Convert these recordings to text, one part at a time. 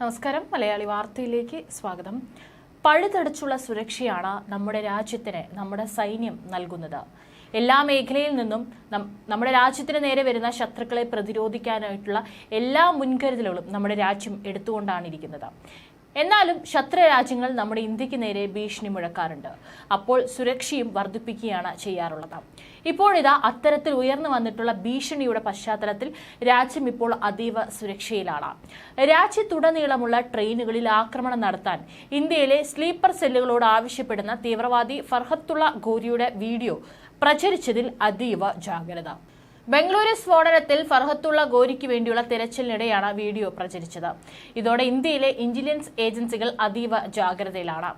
നമസ്കാരം. മലയാളി വാർത്തയിലേക്ക് സ്വാഗതം. പഴുതടച്ചുള്ള സുരക്ഷയാണ് നമ്മുടെ രാജ്യത്തിന് നമ്മുടെ സൈന്യം നൽകുന്നത്. എല്ലാ മേഖലയിൽ നിന്നും നമ്മുടെ രാജ്യത്തിന് നേരെ വരുന്ന ശത്രുക്കളെ പ്രതിരോധിക്കാനായിട്ടുള്ള എല്ലാ മുൻകരുതലുകളും നമ്മുടെ രാജ്യം എടുത്തുകൊണ്ടാണ് ഇരിക്കുന്നത്. എന്നാലും ശത്രു രാജ്യങ്ങൾ നമ്മുടെ ഇന്ത്യയ്ക്ക് നേരെ ഭീഷണി മുഴക്കാറുണ്ട്. അപ്പോൾ സുരക്ഷയും വർദ്ധിപ്പിക്കുകയാണ് ചെയ്യാറുള്ളത്. ഇപ്പോഴിതാ അത്തരത്തിൽ ഉയർന്നു വന്നിട്ടുള്ള ഭീഷണിയുടെ പശ്ചാത്തലത്തിൽ രാജ്യം ഇപ്പോൾ അതീവ സുരക്ഷയിലാണ്. രാജ്യത്തുടനീളമുള്ള ട്രെയിനുകളിൽ ആക്രമണം നടത്താൻ ഇന്ത്യയിലെ സ്ലീപ്പർ സെല്ലുകളോട് ആവശ്യപ്പെടുന്ന തീവ്രവാദി ഫർഹത്തുള്ള ഗോരിയുടെ വീഡിയോ പ്രചരിച്ചതിൽ അതീവ ജാഗ്രത. ബംഗളൂരു സ്ഫോടനത്തിൽ ഫർഹത്തുള്ള ഗോരിക്ക് വേണ്ടിയുള്ള തിരച്ചിലിനിടെയാണ് വീഡിയോ പ്രചരിച്ചത്. ഇതോടെ ഇന്ത്യയിലെ ഇന്റലിജൻസ് ഏജൻസികൾ അതീവ ജാഗ്രതയിലാണ്.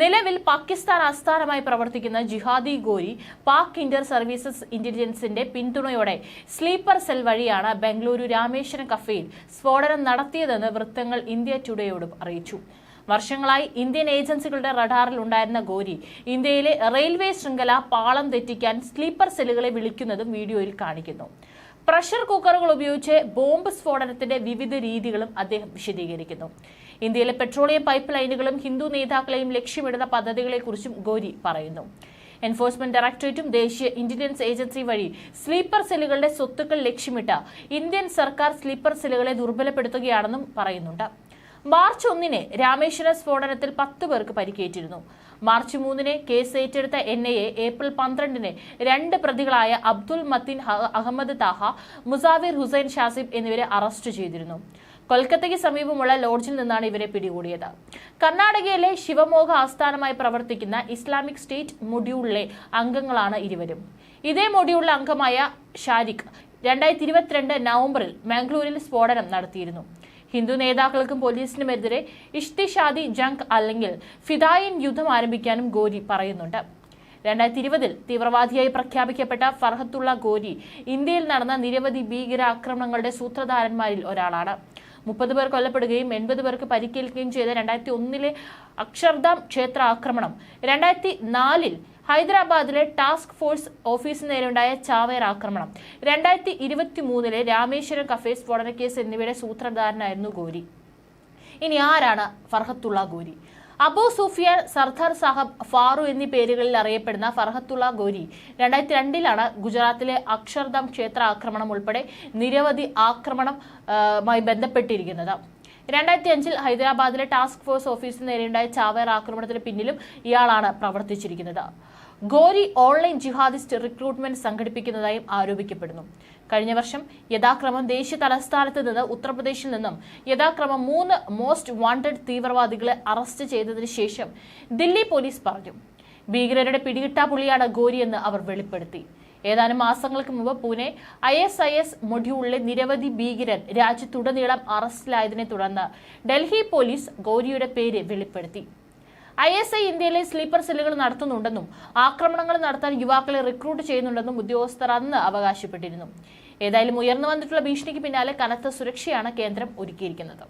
നിലവിൽ പാകിസ്ഥാൻ ആസ്ഥാനമായി പ്രവർത്തിക്കുന്ന ജിഹാദി ഗോരി പാക് ഇന്റർ സർവീസസ് ഇന്റലിജൻസിന്റെ പിന്തുണയോടെ സ്ലീപ്പർ സെൽ വഴിയാണ് ബംഗളൂരു രാമേശ്വരം കഫേയിൽ സ്ഫോടനം നടത്തിയതെന്ന് വൃത്തങ്ങൾ ഇന്ത്യ ടുഡേയോട് അറിയിച്ചു. വർഷങ്ങളായി ഇന്ത്യൻ ഏജൻസികളുടെ റഡാറിൽ ഉണ്ടായിരുന്ന ഗോരി ഇന്ത്യയിലെ റെയിൽവേ ശൃംഖല പാളം തെറ്റിക്കാൻ സ്ലീപ്പർ സെല്ലുകളെ വിളിക്കുന്നതും വീഡിയോയിൽ കാണിക്കുന്നു. പ്രഷർ കുക്കറുകൾ ഉപയോഗിച്ച് ബോംബ് സ്ഫോടനത്തിന്റെ വിവിധ രീതികളും അദ്ദേഹം വിശദീകരിക്കുന്നു. ഇന്ത്യയിലെ പെട്രോളിയം പൈപ്പ് ലൈനുകളും ഹിന്ദു നേതാക്കളെയും ലക്ഷ്യമിടുന്ന പദ്ധതികളെക്കുറിച്ചും ഗോരി പറയുന്നു. എൻഫോഴ്സ്മെന്റ് ഡയറക്ടറേറ്റും ദേശീയ ഇന്റലിജൻസ് ഏജൻസി വഴി സ്ലീപ്പർ സെല്ലുകളുടെ സ്വത്തുക്കൾ ലക്ഷ്യമിട്ട ഇന്ത്യൻ സർക്കാർ സ്ലീപ്പർ സെല്ലുകളെ ദുർബലപ്പെടുത്തുകയാണെന്നും പറയുന്നുണ്ട്. മാർച്ച് ഒന്നിന് രാമേശ്വര സ്ഫോടനത്തിൽ പത്ത് പേർക്ക് പരിക്കേറ്റിരുന്നു. മാർച്ച് മൂന്നിന് കേസ് ഏറ്റെടുത്ത എൻ ഐ എ ഏപ്രിൽ പന്ത്രണ്ടിന് രണ്ട് പ്രതികളായ അബ്ദുൽ മത്തിൻ അഹമ്മദ് താഹ മുസാവിർ ഹുസൈൻ ഷാസിബ് എന്നിവരെ അറസ്റ്റ് ചെയ്തിരുന്നു. കൊൽക്കത്തയ്ക്ക് സമീപമുള്ള ലോഡ്ജിൽ നിന്നാണ് ഇവരെ പിടികൂടിയത്. കർണാടകയിലെ ശിവമോഗ ആസ്ഥാനമായി പ്രവർത്തിക്കുന്ന ഇസ്ലാമിക് സ്റ്റേറ്റ് മൊഡ്യൂളിലെ അംഗങ്ങളാണ് ഇരുവരും. ഇതേ മൊഡ്യൂളിലെ അംഗമായ ഷാരിഖ് രണ്ടായിരത്തി ഇരുപത്തിരണ്ട് നവംബറിൽ മാംഗ്ലൂരിൽ സ്ഫോടനം നടത്തിയിരുന്നു. ഹിന്ദു നേതാക്കൾക്കും പോലീസിനുമെതിരെ ഇഷ്തിഷാദി ജങ്ക് അല്ലെങ്കിൽ ഫിദായിൻ യുദ്ധം ആരംഭിക്കാനും ഗോരി പറയുന്നുണ്ട്. രണ്ടായിരത്തി ഇരുപതിൽ തീവ്രവാദിയായി പ്രഖ്യാപിക്കപ്പെട്ട ഫർഹത്തുള്ള ഗോരി ഇന്ത്യയിൽ നടന്ന നിരവധി ഭീകരാക്രമണങ്ങളുടെ സൂത്രധാരന്മാരിൽ ഒരാളാണ്. മുപ്പത് പേർ കൊല്ലപ്പെടുകയും എൺപത് പേർക്ക് പരിക്കേൽക്കുകയും ചെയ്ത രണ്ടായിരത്തി ഒന്നിലെ അക്ഷർധാം ക്ഷേത്ര ആക്രമണം രണ്ടായിരത്തി നാലിൽ ഹൈദരാബാദിലെ ടാസ്ക് ഫോഴ്സ് ഓഫീസിന് നേരെയുണ്ടായ ചാവേർ ആക്രമണം. രണ്ടായിരത്തി ഇരുപത്തി മൂന്നിലെ രാമേശ്വരം കഫേ സ്ഫോടന കേസ് എന്നിവയുടെ സൂത്രധാരനായിരുന്നു ഗോരി. ഇനി ആരാണ് ഫർഹത്തുള്ള ഗോരി? അബു സുഫിയാൻ സർദാർ സാഹബ് ഫാറു എന്നീ പേരുകളിൽ അറിയപ്പെടുന്ന ഫർഹത്തുള്ള ഗോരി രണ്ടായിരത്തി രണ്ടിലാണ് ഗുജറാത്തിലെ അക്ഷർധാം ക്ഷേത്ര ആക്രമണം ഉൾപ്പെടെ നിരവധി ആക്രമണം ബന്ധപ്പെട്ടിരിക്കുന്നത്. രണ്ടായിരത്തി അഞ്ചിൽ ഹൈദരാബാദിലെ ടാസ്ക് ഫോഴ്സ് ഓഫീസിന് നേരെയുണ്ടായ ചാവേർ ആക്രമണത്തിന് പിന്നിലും ഇയാളാണ് പ്രവർത്തിച്ചിരിക്കുന്നത്. ഗോരി ഓൺലൈൻ ജിഹാദിസ്റ്റ് റിക്രൂട്ട്മെന്റ് സംഘടിപ്പിക്കുന്നതായും ആരോപിക്കപ്പെടുന്നു. കഴിഞ്ഞ വർഷം യഥാക്രമം ദേശീയ തലസ്ഥാനത്ത് നിന്ന് ഉത്തർപ്രദേശിൽ നിന്നും യഥാക്രമം മൂന്ന് മോസ്റ്റ് വാണ്ടഡ് തീവ്രവാദികളെ അറസ്റ്റ് ചെയ്തതിനു ശേഷം ദില്ലി പോലീസ് പറഞ്ഞു. ഭീകരരുടെ പിടികിട്ടാപ്പുള്ളിയാണ് ഗോരി ഗോരിയെന്ന് അവർ വെളിപ്പെടുത്തി. ഏതാനും മാസങ്ങൾക്ക് മുമ്പ് Pune I S I S മൊഡ്യൂളിലെ നിരവധി ഭീകരൻ രാജ്യത്തുടനീളം അറസ്റ്റിലായതിനെ തുടർന്ന് ഡൽഹി പോലീസ് ഗൌരിയുടെ പേര് വെളിപ്പെടുത്തി. ഐ എസ് ഐ ഇന്ത്യയിലെ സ്ലീപ്പർ സെല്ലുകൾ നടത്തുന്നുണ്ടെന്നും ആക്രമണങ്ങൾ നടത്താൻ യുവാക്കളെ റിക്രൂട്ട് ചെയ്യുന്നുണ്ടെന്നും ഉദ്യോഗസ്ഥർ അന്ന് അവകാശപ്പെട്ടിരുന്നു. ഏതായാലും ഉയർന്നു വന്നിട്ടുള്ള ഭീഷണിക്ക് പിന്നാലെ കനത്ത സുരക്ഷയാണ് കേന്ദ്രം ഒരുക്കിയിരിക്കുന്നത്.